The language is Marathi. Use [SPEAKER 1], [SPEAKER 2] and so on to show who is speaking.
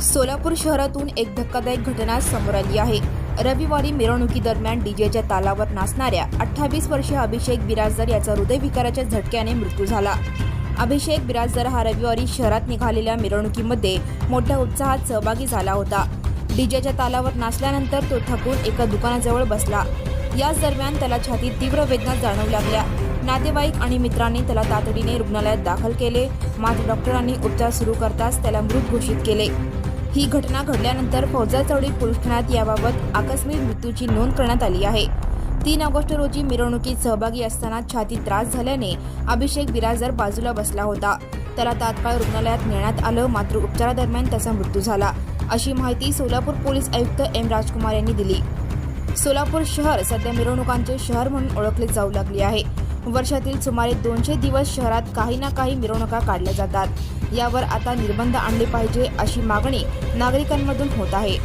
[SPEAKER 1] सोलापूर शहरातून एक धक्कादायक घटना समोर आली आहे. रविवारी मिरवणुकीदरम्यान डीजेच्या तालावर नाचणाऱ्या अठ्ठावीस वर्षीय अभिषेक बिराजदार याचा हृदयविकाराच्या झटक्याने मृत्यू झाला. अभिषेक बिराजदार हा रविवारी शहरात निघालेल्या मिरवणुकीमध्ये मोठ्या उत्साहात सहभागी झाला होता. डीजेच्या तालावर नाचल्यानंतर तो थकून एका दुकानाजवळ बसला. याच दरम्यान त्याला छातीत तीव्र वेदना जाणवू लागल्या. नातेवाईक आणि मित्रांनी त्याला तातडीने रुग्णालयात दाखल केले. मात्र डॉक्टरांनी उपचार सुरू करताच त्याला मृत घोषित केले. ही घटना घडल्यानंतर फौजा चौडी पोलीस ठाण्यात याबाबत आकस्मिक मृत्यूची नोंद करण्यात आली आहे. तीन ऑगस्ट रोजी मिरवणुकीत सहभागी असताना छातीत त्रास झाल्याने अभिषेक बिराजर बाजूला बसला होता. त्याला तात्काळ रुग्णालयात नेण्यात आलं मात्र उपचारादरम्यान त्याचा मृत्यू झाला. अशी माहिती सोलापूर पोलीस आयुक्त एम राजकुमार यांनी दिली. सोलापूर शहर सध्या मिरवणुकांचे शहर म्हणून ओळखले जाऊ लागले आहे. वर्षातील सुमारे दोनशे दिवस शहरात काही ना काही मिरवणुका काढल्या जातात. यावर आता निर्बंध आणले पाहिजे अशी मागणी नागरिकांमधून होत आहे.